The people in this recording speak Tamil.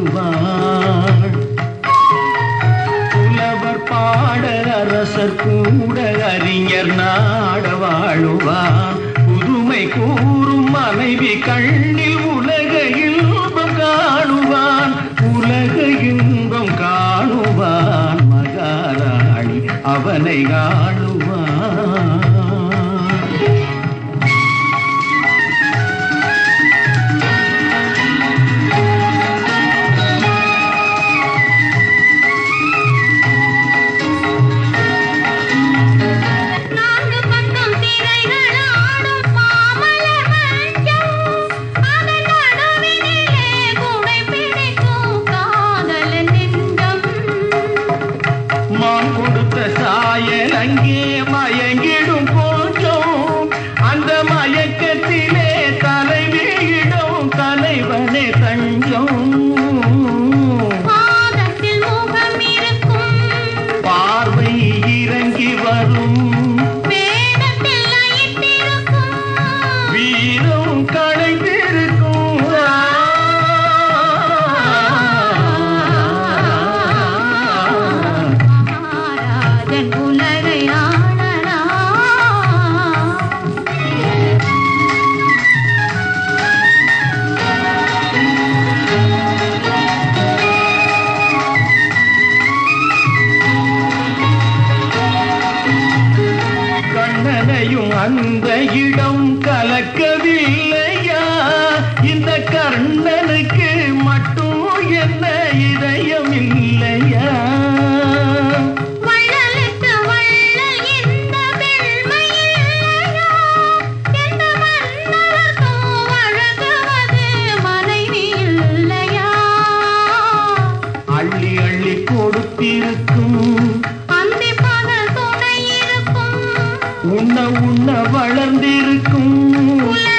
ஆளுவாள் புலவர் பாட அரசர் கூட அறிஞர் நாட வாழுவா. புதுமை கூறும் மனைவி கண்ணில் உலக இன்பம் காணுவான். உலக இன்பம் காணுவான் மகாராணி. அவனை காணும் சாயல் அங்கே கண்ணனையும் அந்த இடம் கலக்கவில்லையா? இந்த கர்ணனுக்கு மட்டும் என்ன இதயம் இல்லையா? அள்ளி அள்ளி கொடுத்திருக்கும் உன்ன உன்ன வளர்ந்திருக்கும்.